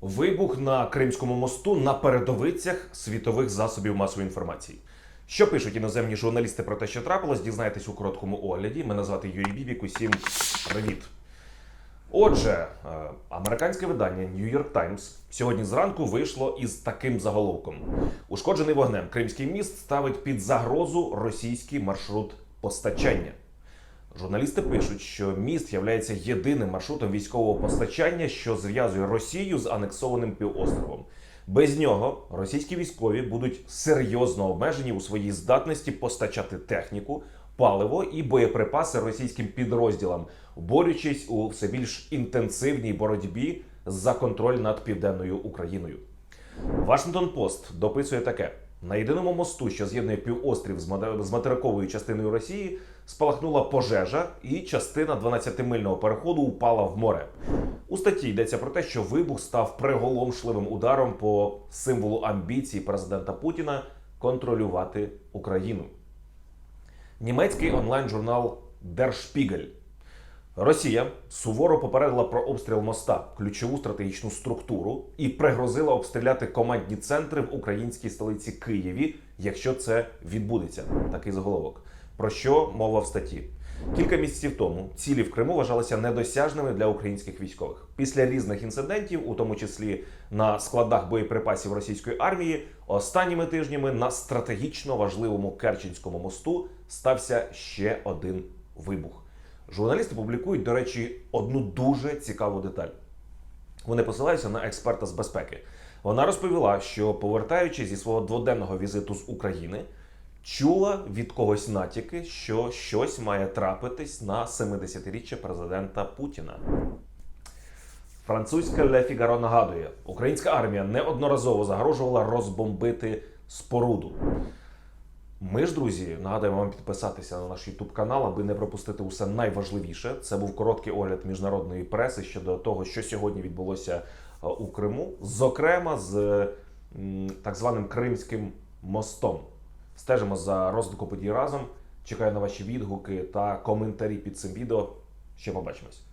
Вибух на Кримському мосту на передовицях світових засобів масової інформації. Що пишуть іноземні журналісти про те, що трапилось, дізнаєтесь у короткому огляді. Мене звати Юрій Бібік. Усім привіт. Отже, е, американське видання New York Times сьогодні зранку вийшло із таким заголовком: Ушкоджений вогнем Кримський міст ставить під загрозу російський маршрут постачання. Журналісти пишуть, що міст є єдиним маршрутом військового постачання, що зв'язує Росію з анексованим півостровом. Без нього російські військові будуть серйозно обмежені у своїй здатності постачати техніку, паливо і боєприпаси російським підрозділам, борючись у все більш інтенсивній боротьбі за контроль над південною Україною. Вашингтон Пост дописує таке: на єдиному мосту, що з'єднує півострів з материковою частиною Росії, спалахнула пожежа, і частина 12-мильного переходу упала в море. У статті йдеться про те, що вибух став приголомшливим ударом по символу амбіцій президента Путіна контролювати Україну. Німецький онлайн-журнал Der Spiegel Росія суворо попередила про обстріл моста, ключову стратегічну структуру, і пригрозила обстріляти командні центри в українській столиці Києві, якщо це відбудеться. Такий заголовок. Про що мова в статті? Кілька місяців тому цілі в Криму вважалися недосяжними для українських військових. Після різних інцидентів, у тому числі на складах боєприпасів російської армії, останніми тижнями на стратегічно важливому Керченському мосту стався ще один вибух. Журналісти публікують, до речі, одну дуже цікаву деталь. Вони посилаються на експерта з безпеки. Вона розповіла, що повертаючись зі свого дводенного візиту з України, чула від когось натяки, що щось має трапитись на 70-річчя президента Путіна. Французьке Ле Фігаро нагадує, українська армія неодноразово загрожувала розбомбити споруду. Ми ж, друзі, нагадуємо вам підписатися на наш YouTube канал, аби не пропустити усе найважливіше. Це був короткий огляд міжнародної преси щодо того, що сьогодні відбулося е, у Криму, зокрема з так званим Кримським мостом. Стежимо за розвитком подій разом. Чекаю на ваші відгуки та коментарі під цим відео. Ще побачимось.